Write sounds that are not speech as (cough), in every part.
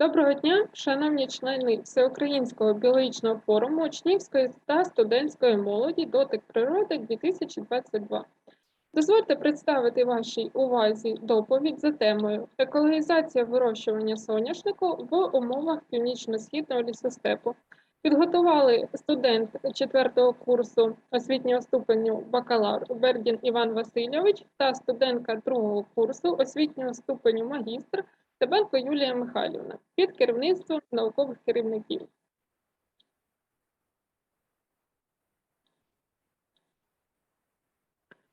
Доброго дня, шановні члени Всеукраїнського біологічного форуму учнівської та студентської молоді Дотик природи 2022. Дозвольте представити вашій увазі доповідь за темою Екологізація вирощування соняшнику в умовах північно-східного лісостепу. Підготували студент 4 курсу освітнього ступеню бакалавр Бердін Іван Васильович та студентка 2 курсу освітнього ступеню магістр Стебенко Юлія Михайлівна під керівництвом наукових керівників.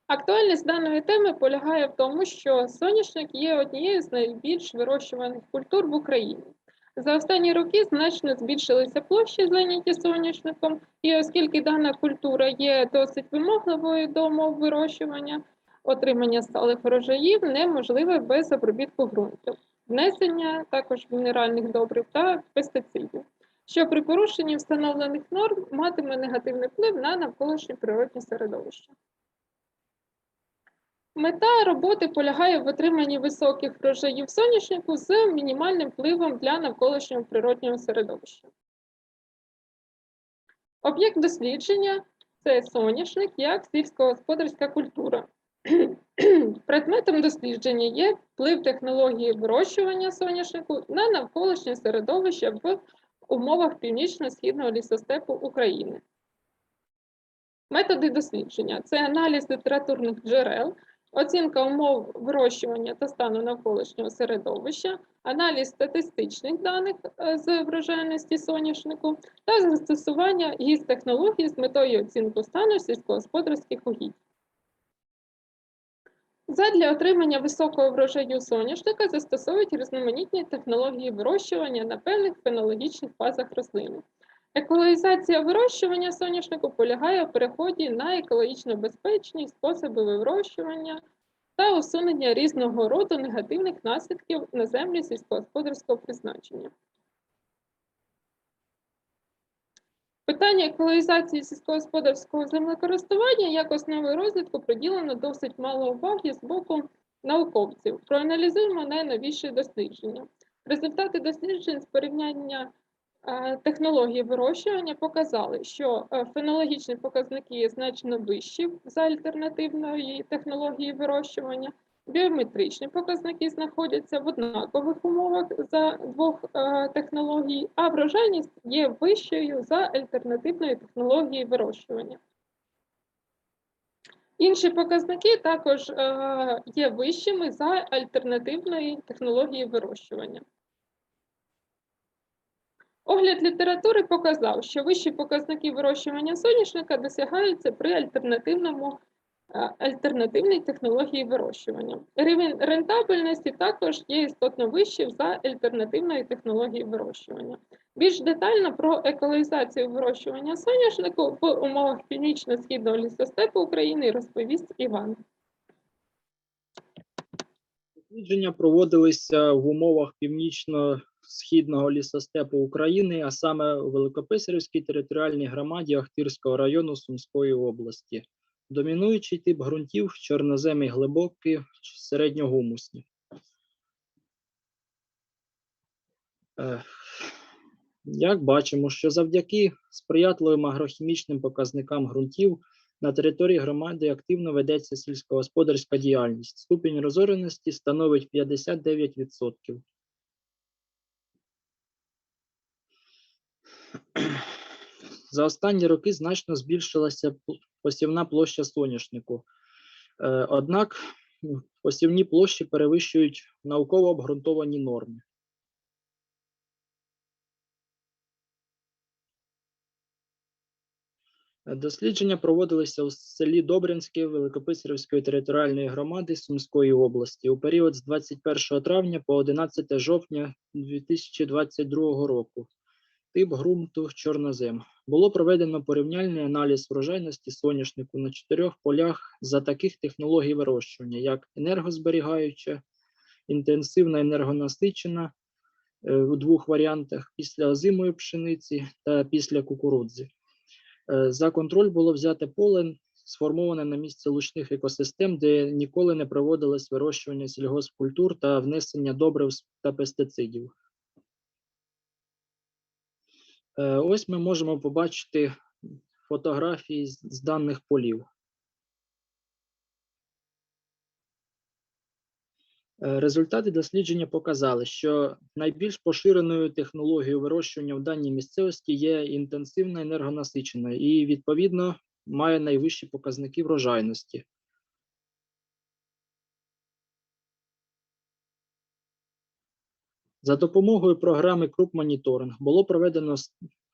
Актуальність даної теми полягає в тому, що соняшник є однією з найбільш вирощуваних культур в Україні. За останні роки значно збільшилися площі, зайняті соняшником, і оскільки дана культура є досить вимогливою до умов вирощування, отримання сталих врожаїв неможливе без обробітку ґрунту внесення також мінеральних добрив та пестицидів, що при порушенні встановлених норм матиме негативний вплив на навколишнє природне середовище. Мета роботи полягає в отриманні високих врожаїв соняшнику з мінімальним впливом для навколишнього природнього середовища. Об'єкт дослідження це соняшник як сільськогосподарська культура. (clears throat) Предметом дослідження є вплив технології вирощування соняшнику на навколишнє середовище в умовах північно-східного лісостепу України. Методи дослідження це аналіз літературних джерел, оцінка умов вирощування та стану навколишнього середовища, аналіз статистичних даних е, з врожайності соняшнику та застосування гіст-технологій з метою оцінки стану сільськогосподарських угідь. Задля отримання високого врожаю соняшника застосовують різноманітні технології вирощування на певних фенологічних фазах рослини. Екологізація вирощування соняшнику полягає у переході на екологічно безпечні способи вирощування та усунення різного роду негативних наслідків на землі сільськогосподарського призначення. Питання екологізації сільськогосподарського землекористування як основи розвитку приділено досить мало уваги з боку науковців. Проаналізуємо найновіші дослідження. Результати досліджень з порівняння е, технології вирощування показали, що е, фенологічні показники значно вищі за альтернативної технології вирощування, Біометричні показники знаходяться в однакових умовах за двох е, технологій, а врожайність є вищою за альтернативною технологією вирощування. Інші показники також е, є вищими за альтернативної технології вирощування. Огляд літератури показав, що вищі показники вирощування соняшника досягаються при альтернативному Е, альтернативні технології вирощування. Рівень рентабельності також є істотно вищий за альтернативної технології вирощування. Більш детально про екологізацію вирощування соняшнику в умовах північно-східного лісостепу України розповість Іван. Дослідження проводилися в умовах північно-східного лісостепу України, а саме у Великописарівській територіальній громаді Ахтирського району Сумської області. Домінуючий тип ґрунтів чорноземі глибокі, середньогумусні. Е, як бачимо, що завдяки сприятливим агрохімічним показникам ґрунтів на території громади активно ведеться сільськогосподарська діяльність. Ступінь розореності становить 59%. За останні роки значно збільшилася посівна площа соняшнику. Е, однак посівні площі перевищують науково обґрунтовані норми. Дослідження проводилися у селі Добринське Великописарівської територіальної громади Сумської області у період з 21 травня по 11 жовтня 2022 року тип ґрунту чорнозем. Було проведено порівняльний аналіз врожайності соняшнику на чотирьох полях за таких технологій вирощування, як енергозберігаюча, інтенсивна енергонасичена е, у двох варіантах після озимої пшениці та після кукурудзи. Е, за контроль було взяте поле, сформоване на місці лучних екосистем, де ніколи не проводилось вирощування сільгоспкультур та внесення добрив та пестицидів. Е, Ось ми можемо побачити фотографії з даних полів. Е, Результати дослідження показали, що найбільш поширеною технологією вирощування в даній місцевості є інтенсивна енергонасичена і, відповідно, має найвищі показники врожайності. За допомогою програми Крупмоніторинг було проведено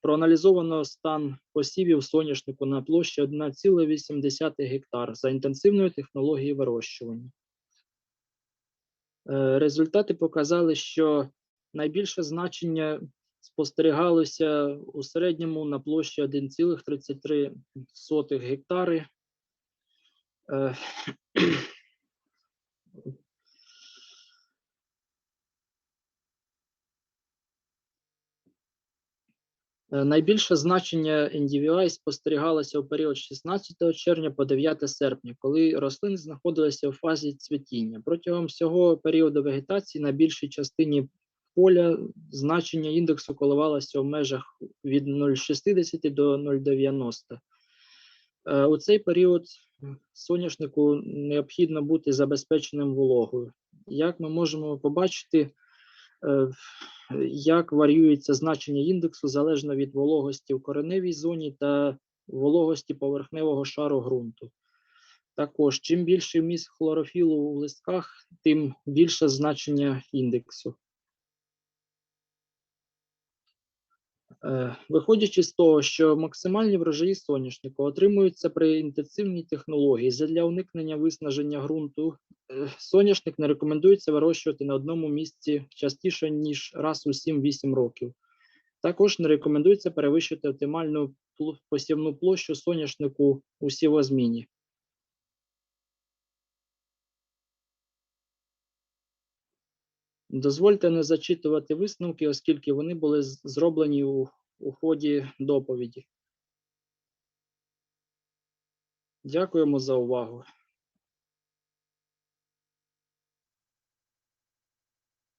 проаналізовано стан посівів соняшнику на площі 1,8 гектар за інтенсивною технологією вирощування. Е, Результати показали, що найбільше значення спостерігалося у середньому на площі 1,33 гектари. Найбільше значення NDVI спостерігалося у період з 16 червня по 9 серпня, коли рослини знаходилися у фазі цвітіння. Протягом всього періоду вегетації на більшій частині поля значення індексу коливалося в межах від 0,60 до 0,90. Е, У цей період соняшнику необхідно бути забезпеченим вологою. Як ми можемо побачити, е, як варіюється значення індексу залежно від вологості в кореневій зоні та вологості поверхневого шару ґрунту. Також, чим більший вміст хлорофілу у листках, тим більше значення індексу. Виходячи з того, що максимальні врожаї соняшнику отримуються при інтенсивній технології задля уникнення виснаження ґрунту, е, соняшник не рекомендується вирощувати на одному місці частіше, ніж раз у 7-8 років. Також не рекомендується перевищити оптимальну посівну площу соняшнику у сівозміні. Дозвольте не зачитувати висновки, оскільки вони були зроблені у, у ході доповіді. Дякуємо за увагу.